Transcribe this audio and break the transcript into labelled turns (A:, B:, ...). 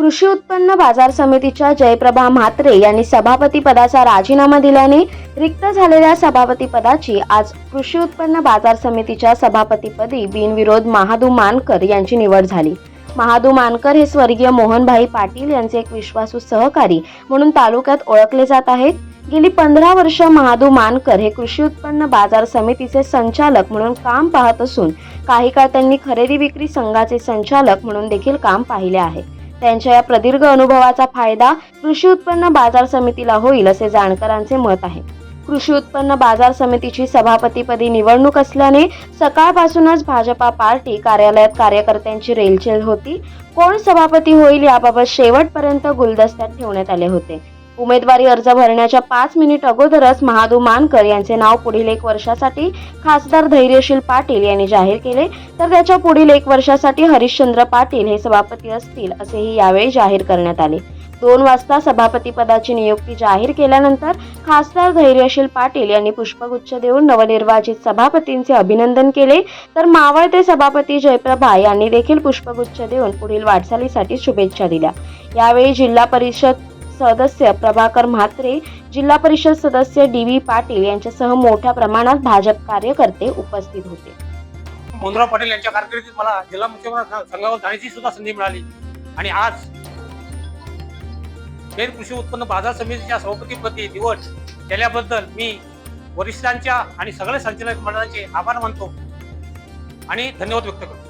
A: कृषी उत्पन्न बाजार समितीच्या जयप्रभा म्हात्रे यांनी सभापती पदाचा राजीनामा दिल्याने रिक्त झालेल्या सभापती पदाची आज कृषी उत्पन्न बाजार समितीच्या सभापतीपदी बिनविरोध महादू मानकर यांची निवड झाली. महादू मानकर हे स्वर्गीय मोहनभाई पाटील यांचे एक विश्वासू सहकारी म्हणून तालुक्यात ओळखले जात आहेत. गेली पंधरा वर्ष महादू मानकर हे कृषी उत्पन्न बाजार समितीचे संचालक म्हणून काम पाहत असून काही काळ त्यांनी खरेदी विक्री संघाचे संचालक म्हणून देखील काम पाहिले आहे. त्यांच्या या प्रदीर्घ अनुभवाचा फायदा कृषी उत्पन्न बाजार समितीला होईल असे जाणकारांचे मत आहे. कृषी उत्पन्न बाजार समितीची सभापतीपदी निवडणूक असल्याने सकाळपासूनच भाजपा पार्टी कार्यालयात कार्यकर्त्यांची रेलचेल होती. कोण सभापती होईल याबाबत शेवटपर्यंत गुलदस्त्यात ठेवण्यात आले होते. उमेदवारी अर्ज भरण्याच्या पाच मिनिट अगोदरच महादू मानकर यांचे नाव पुढील एक वर्षासाठी खासदार धैर्यशील पाटील यांनी जाहीर केले. तर त्याच्या पुढील एक वर्षासाठी हरिश्चंद्र पाटील हे सभापती असतील असेही यावेळी जाहीर करण्यात आले. दोन वाजता सभापती पदाची नियुक्ती जाहीर केल्यानंतर खासदार धैर्यशील पाटील यांनी पुष्पगुच्छ देऊन नवनिर्वाचित सभापतींचे अभिनंदन केले. तर मावळते सभापती जयप्रभा यांनी देखील पुष्पगुच्छ देऊन पुढील वाटचालीसाठी शुभेच्छा दिल्या. यावेळी जिल्हा परिषद सदस्य प्रभाकर म्हात्रे जिल्हा परिषद सदस्य डी व्ही पाटील यांच्यासह मोठ्या प्रमाणात भाजप कार्यकर्ते उपस्थित होते.
B: मोहनराव पाटील यांच्या कारकिर्दीत मला जिल्हा मुख्यमंत्री संघावर जाण्याची सुद्धा संधी मिळाली. आणि आज खेड कृषी उत्पन्न बाजार समितीच्या सभापतीपदी निवड केल्याबद्दल मी वरिष्ठांच्या आणि सगळ्या संचालक मंडळाचे आभार मानतो आणि धन्यवाद व्यक्त करतो.